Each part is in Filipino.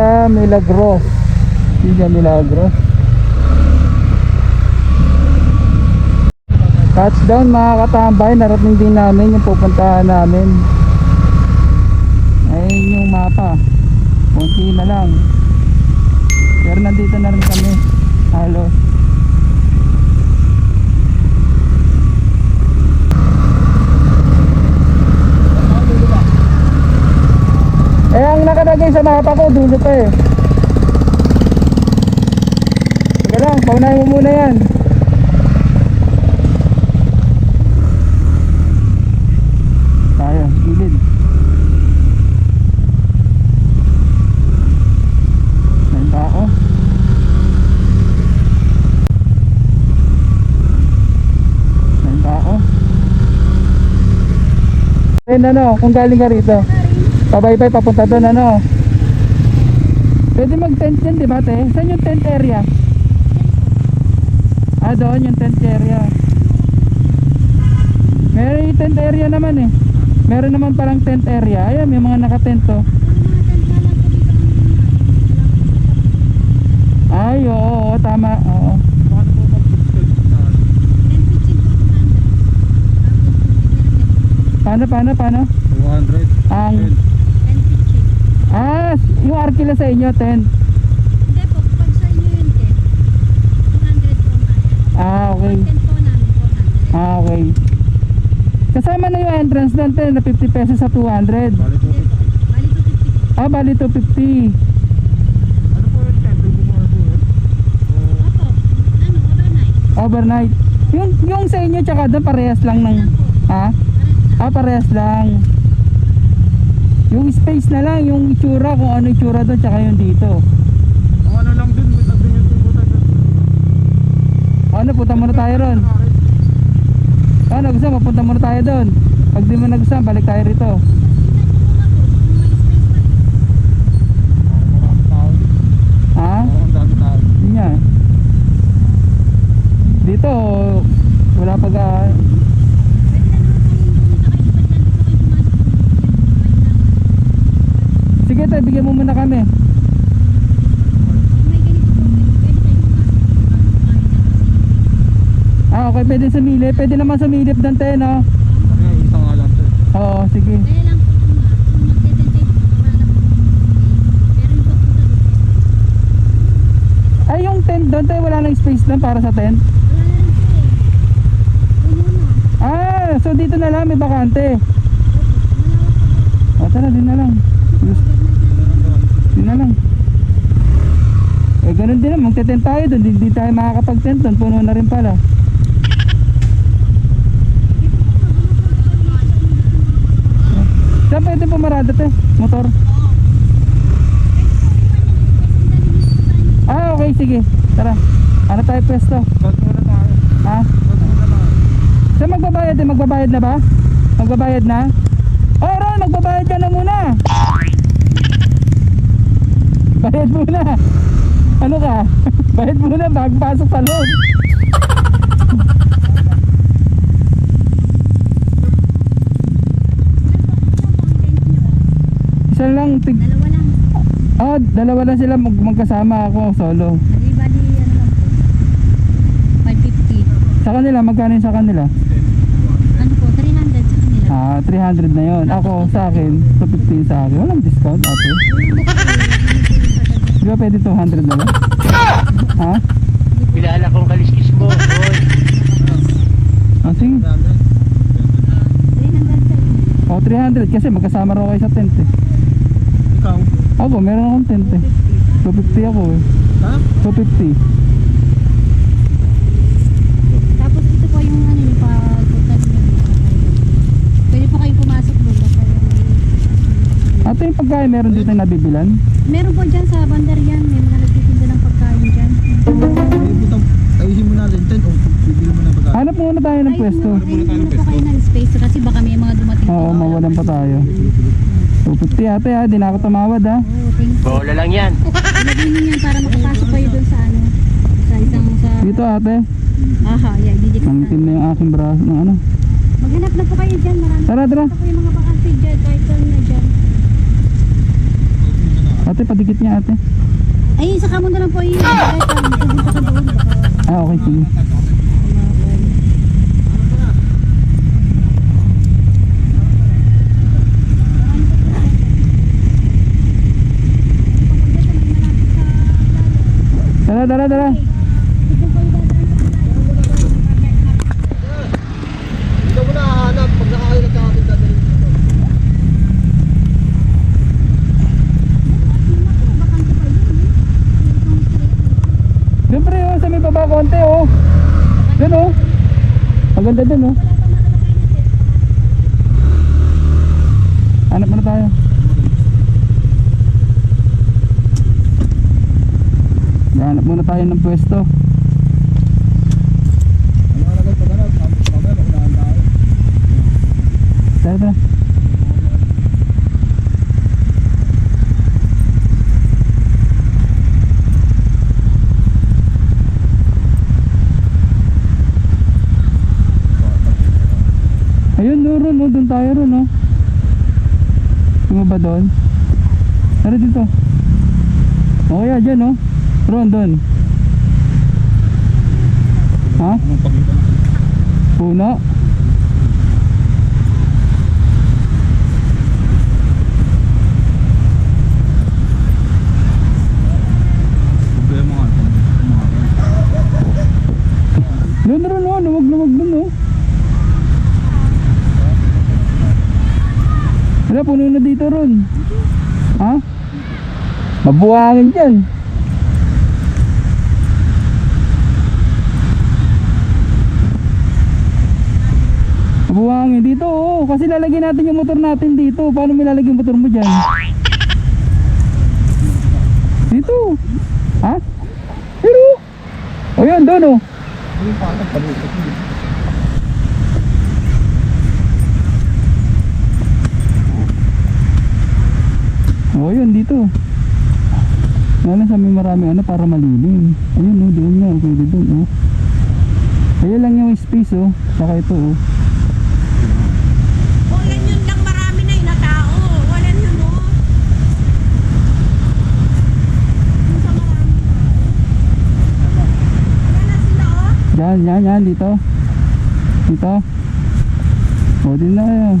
Villa Milagros. Villa Milagros. Touchdown mga katambay, narating din namin yung pupuntahan namin. Ayun yung mapa. Kunti na lang. Pero nandito na rin kami. Halos. Eh, ang nakalagay sa mapa ko, dulo pa eh. Sige lang, paunahin mo muna yan. Tayo, gilid. Saan pa ako? Ayun ano, kung galing ka rito. Pabaybay papunta doon ano. Pwede mag-tent dyan, di ba te? Saan yung tent area? Ah, doon yung tent area. Meron yung tent area naman eh. Meron naman parang tent area. Ayan, may mga naka-tent to. Ay, oo, oo, tama. Oo. Paano, paano, paano? 200. Ang, ah, yung Arkila sa inyo, tent. Ah, okay. Ah, okay. Kasama na yung entrance doon, te, na 50 pesos sa 200. Bali 250. Ah, bali 250. Ano po yung tent? Yung bumubuhat? Overnight. Yung, yung sa inyo, tsaka doon, parehas lang ng... Ha? Ah, parehas lang. Yung space na lang, yung itsura, kung ano itsura doon, tsaka yung dito. Ang ano lang dun, may tabi yung tubutan dun. Ano, punta muna tayo ron. Ano, gusto, mapunta muna tayo doon. Pag di mo nagustuhan, balik tayo rito. Ha? Yun nga. Dito, wala pag... ah, sige tayo, bigyan mo muna kami. Ah, okay, pwede sumilip. Pwede naman sumilip doon tayo, no? Yung isang nga lang to. Oo, sige. Ay, yung tent doon tayo, wala nang space doon para sa tent. Ah, so dito na lang, may bakante. O, tara, din na lang. Na lang. Eh, ganun din naman. Magte-tent tayo doon. Hindi tayo makakapag-tent doon. Puno na rin pala. Saan pwede pumarada te? Motor? Ah, okay. Sige. Tara. Ano tayo pwesto? Bus muna tayo. Ha? Bus muna tayo. Saan magbabayad eh? Magbabayad na ba? Magbabayad na? Oh, Ron! Magbabayad ka na muna! Bayad muna! Ano ka? Bayad muna bago pasok sa loob. Isa lang, tig... Dalawa lang. Ah, dalawa lang sila mag magkasama ako solo. Bali, ano lang po. 550. Sa kanila, magkano yun sa kanila? Ano po, 300 sa kanila. Ah, 300 na yon. Ako sa akin, 215 sa akin. Walang discount ate. Di ba pwede 200 na lang? Ha? Kilala kong kaliskis mo. Hoy. Ah, sige. 300 sa inyo. O, 300 kasi magkasama raw kayo sa tent eh. Ikaw? Ako, meron akong tent eh. 250 ako eh. Ha? 250. Tapos ito po yung ano yung pagpunta niyo. Pwede po kayong pumasok doon. Yung- Ate, yung pagkain meron dito na nabibilan? Meron po dyan sa bandar yan. May mga nagtitinda ng pagkain dyan. Ay, butang. Ayusin mo natin tent. O, bibili mo na pagkain. Hanap muna tayo ng pwesto. Ay, hindi na po kayo ng space kasi baka may mga dumating. Oo, mawalan pa tayo. 250 ate ha, di na ako tumawad ha. Oo, thank you. Bola lang yan. Niyo yan para makapasok kayo doon sa ano. Sa isang sa... Dito ate, Aha, yeah, didikit ang na. team na yung aking braso ng ano. Maghanap na po kayo dyan. Marami Tara, tara. pa po yung mga bakante dyan. Kahit saan na dyan. Ate, padikit niya ate. Ay, saka mo na lang po. Baka Ah, okay, sige. Tara, tara, tara. Ikaw mo na hahanap pag nakakaya nagkakakit dadalhin dito. Siyempre, oh, sa may baba konti, oh. Doon, oh. Ang ganda doon, oh. Hanap muna tayo. Hanap muna tayo ng pwesto. Ano ka nagay pag hanap? Mamaya makunahan tayo. Tara, tara. Ayun, doon, ron, oh, doon tayo ron, oh. Yung ba doon? Tara dito. O kaya dyan, oh. Ron, doon. Ha? Puno? Problema nga. Kumain. Doon ron, oh. Lumag-lumag doon, oh. Wala, puno na dito ron. Ha? Mabuhangin dyan. Mabuhangin dito, oo. Kasi lalagyan natin yung motor natin dito. Paano mo lalagyan yung motor mo dyan? Dito. Ha? Pero, o yan, doon, oh. Oo, yun, dito. Wala sa may marami ano para malilim. Ayun, oh, doon nga, pwede doon, oh. Ayun lang yung space, oh. Saka ito, oh. Oh, yan oh. Yan, yan, yan, dito. Dito. O, din na.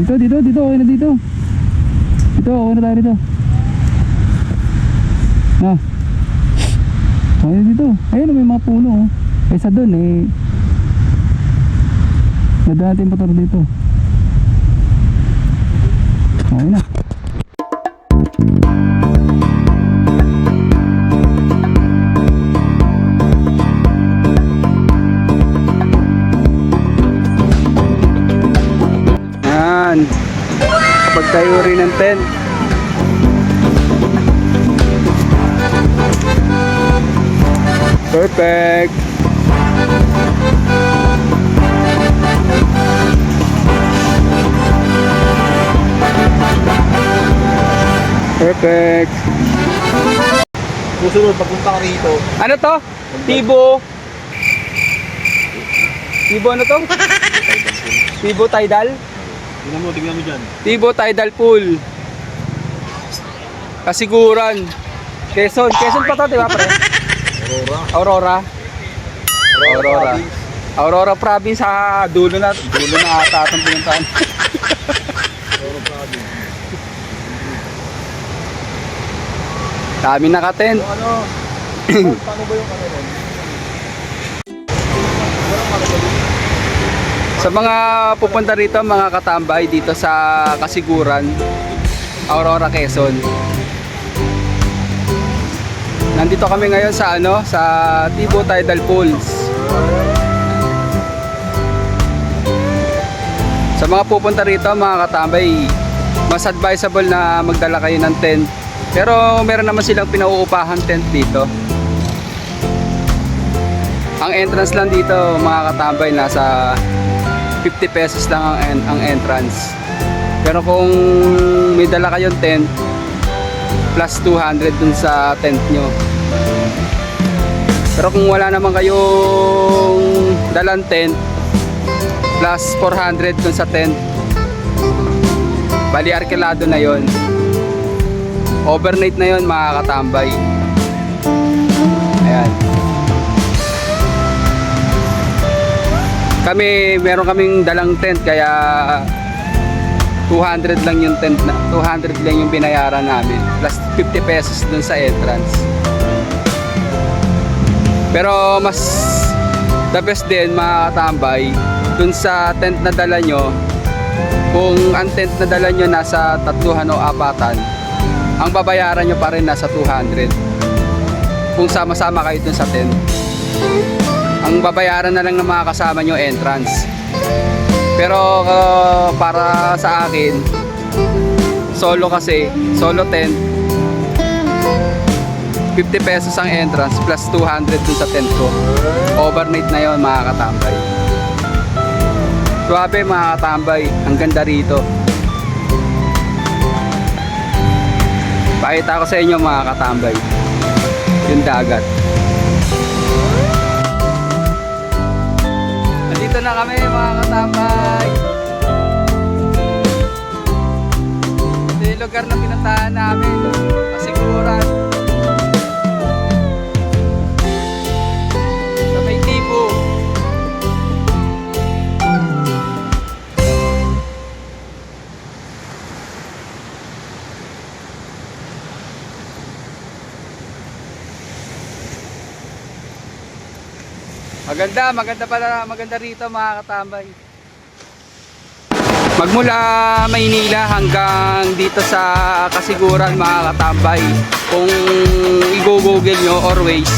Dito, dito, dito, okay na dito. Dito, okay na tayo dito. Na. Okay na dito. Ayun, may mga puno, oh. Kaysa doon, eh. Nadaan natin yung motor dito. Okay na. Pagtayo rin ng tent. Perfect. Perfect. Susunod, pagpunta ka rito. Ano to? Tibo. Tibo ano to? Tibo Tidal? Tingnan mo, tingnan mo dyan. Tibo Tidal Pool. Kasiguran. Quezon. Quezon pa to, di ba pre? Aurora. Aurora. Aurora. Aurora province sa dulo na dulo na ata itong pinuntahan. Aurora province. Dami naka-tent. Yung ano, paano ba yung ano nun? Sa mga pupunta rito, mga katambay dito sa Kasiguran, Aurora, Quezon. Nandito kami ngayon sa ano, sa Tibo Tidal Pools. Sa mga pupunta rito, mga katambay, mas advisable na magdala kayo ng tent. Pero meron naman silang pinauupahan tent dito. Ang entrance lang dito, mga katambay, nasa 50 pesos lang ang, en- ang entrance. Pero kung may dala kayong tent, plus 200 dun sa tent nyo. Pero kung wala naman kayong dalang tent, plus 400 dun sa tent, bali arkilado na yon Overnight na yon mga katambay. Ayan. Kami, meron kaming dalang tent kaya 200 lang yung tent na 200 lang yung binayaran namin. Plus 50 pesos dun sa entrance. Pero mas the best din mga katambay dun sa tent na dala nyo kung ang tent na dala nyo nasa tatluhan o apatan ang babayaran nyo pa rin nasa 200 kung sama-sama kayo dun sa tent ang babayaran na lang ng mga kasama nyo entrance pero uh, para sa akin solo kasi solo tent 50 pesos ang entrance plus 200 dun sa tent ko overnight na yon mga katambay Suwabe mga katambay, ang ganda rito. Pakita ko sa inyo mga katambay. Yung dagat. Nandito na kami mga katambay. Ito yung lugar na pinuntahan namin. Maganda, maganda pala, maganda rito mga katambay. Magmula Maynila hanggang dito sa Kasiguran mga katambay. Kung i-google nyo or ways,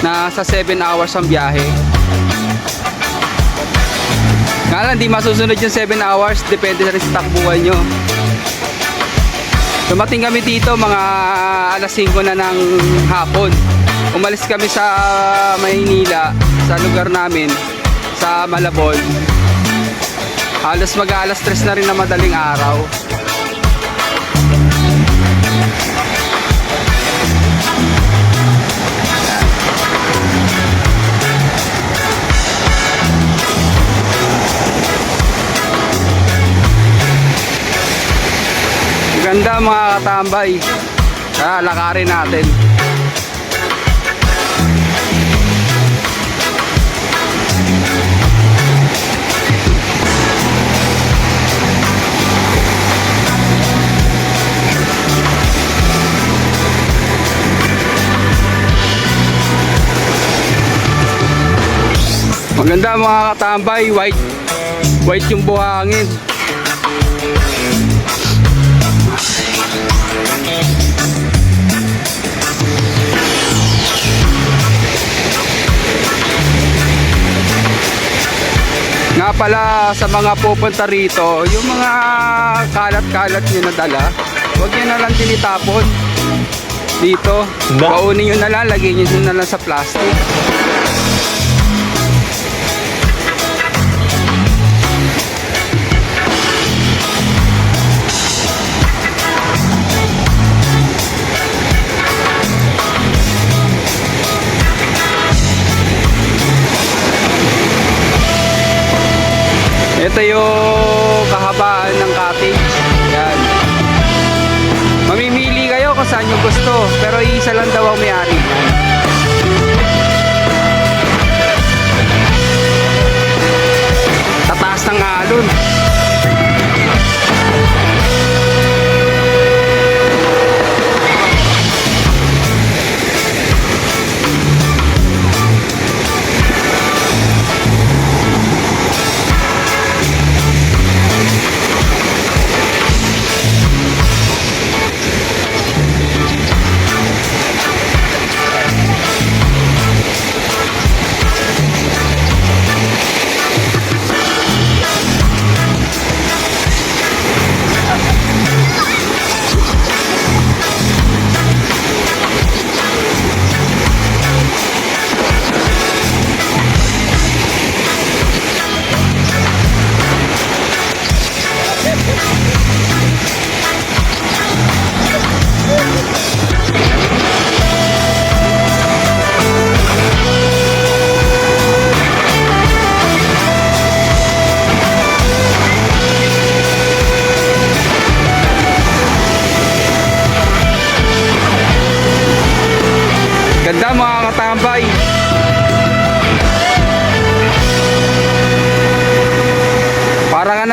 nasa 7 hours ang biyahe. Nga lang, di masusunod yung 7 hours, depende sa rin nyo. Dumating kami dito mga alas 5 na ng hapon. Umalis kami sa Maynila, sa lugar namin, sa Malabon. Halos mag alas 3 na rin na madaling araw. Ganda mga katambay. Kaya lakarin natin. Mga katambay, white white yung buhangin. Nga pala sa mga pupunta rito, yung mga kalat-kalat nyo na dala, huwag nyo na lang tinitapon dito. Paunin nyo na lang, lagyan nyo na lang sa plastic. Ito yung kahabaan ng cottage. Yan. Mamimili kayo kung saan yung gusto. Pero isa lang daw ang may-ari. Tataas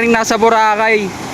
rin nasa Boracay.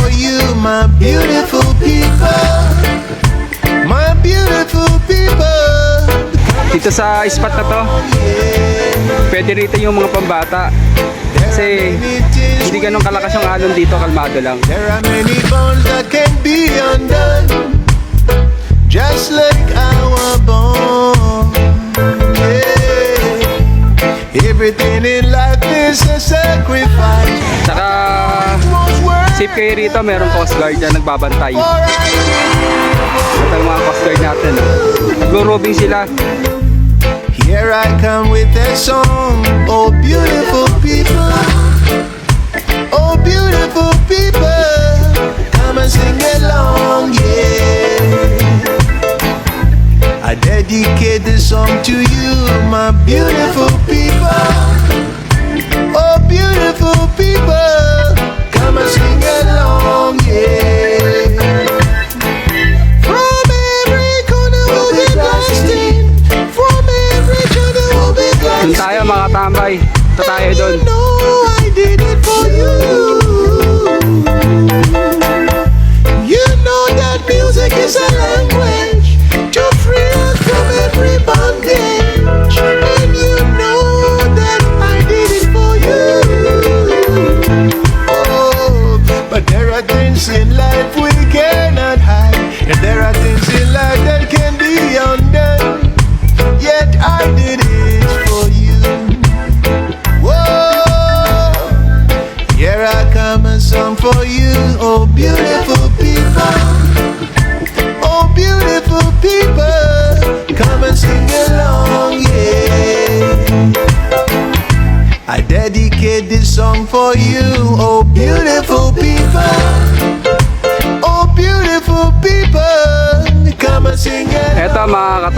for you, my beautiful people. My beautiful people. Dito sa spot na to, pwede rito yung mga pambata. Kasi hindi ganun kalakas yung alon dito, kalmado lang. There are many bones that can be undone. Just like our bone. Yeah. Everything in life is a sacrifice. Saka, safe kayo rito, merong coast guard na nagbabantay. Ito yung mga coast guard natin. Nagro-robing sila. Here I come with a song, oh beautiful people.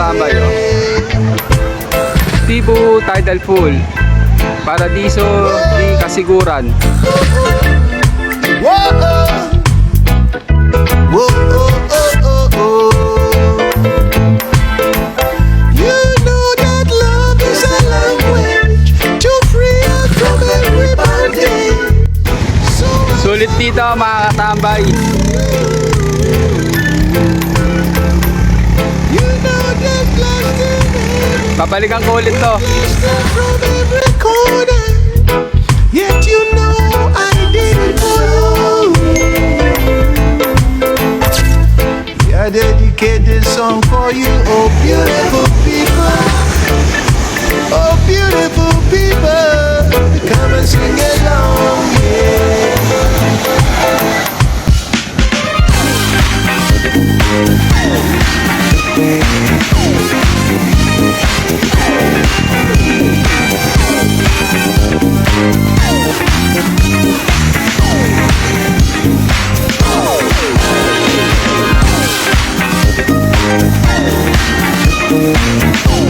Mga katambay, oh. Tibu Tidal Pool. Paradiso di Kasiguran. Whoa, whoa, oh, oh, oh. You know that love is a language to free us from every bondage. So Sulit dito mga katambay. Babalikan ko ulit to. Yet you know I did it I dedicate this song for you, oh beautiful people. Oh beautiful people, come and sing along, yeah. Oh